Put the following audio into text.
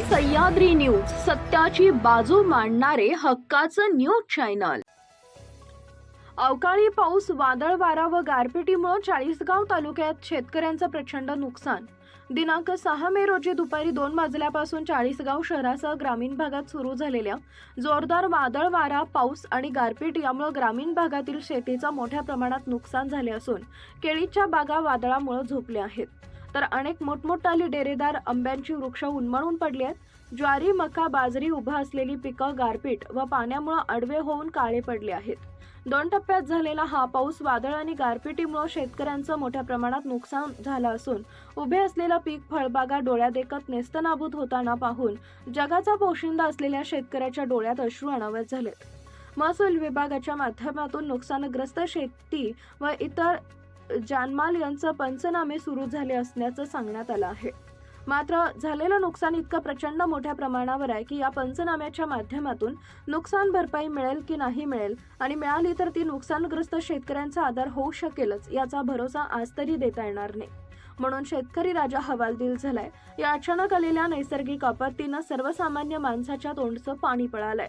Sahyadri news सत्याची बाजू मांडणारे हक्काचं न्यूज चॅनल. अवकाळी पाऊस वादळ वारा व गारपिटीमुळे चाळीसगाव तालुक्यात शेतकऱ्यांचं प्रचंड नुकसान. दिनांक सहा मे रोजी दुपारी दोन वाजल्यापासून चाळीसगाव शहरासह ग्रामीण भागात सुरू झालेल्या जोरदार वादळ वारा पाऊस आणि गारपीट यामुळे ग्रामीण भागातील शेतीचं मोठ्या प्रमाणात नुकसान झाले असून केळीच्या बागा वादळामुळे झोपल्या आहेत. तर अनेक मोठमोठाली डेरेदार आंब्यांची वृक्ष उन्मळून पडली आहेत. ज्वारी मका बाजरी उभा असलेली पिकं गारपीट व पाण्यामुळे आडवे होऊन काळे पडले आहेत. दोन टप्प्यात झालेला हा पाऊस वादळ आणि गारपिटीमुळे शेतकऱ्यांचं मोठ्या प्रमाणात नुकसान झालं असून उभे असलेलं पीक फळबागा डोळ्यात एकत नेस्तनाबूत होताना पाहून जगाचा पोशिंदा असलेल्या शेतकऱ्याच्या डोळ्यात अश्रू अनावत झालेत. महसूल विभागाच्या माध्यमातून नुकसानग्रस्त शेती व इतर जानमाल यांचं पंचनामे सुरू झाले असल्याचं सांगण्यात आलं आहे. मात्र झालेलं नुकसान इतकं प्रचंड मोठ्या प्रमाणावर आहे की या पंचनाम्याच्या माध्यमातून नुकसान भरपाई मिळेल की नाही मिळेल आणि मिळाली तर ती नुकसानग्रस्त शेतकऱ्यांचा आधार होऊ शकेलच याचा भरोसा आज तरी देता येणार नाही. म्हणून शेतकरी राजा हवालदिल झालाय. या अचानक आलेल्या नैसर्गिक आपत्तीनं सर्वसामान्य माणसाच्या तोंडचं पाणी पळालंय.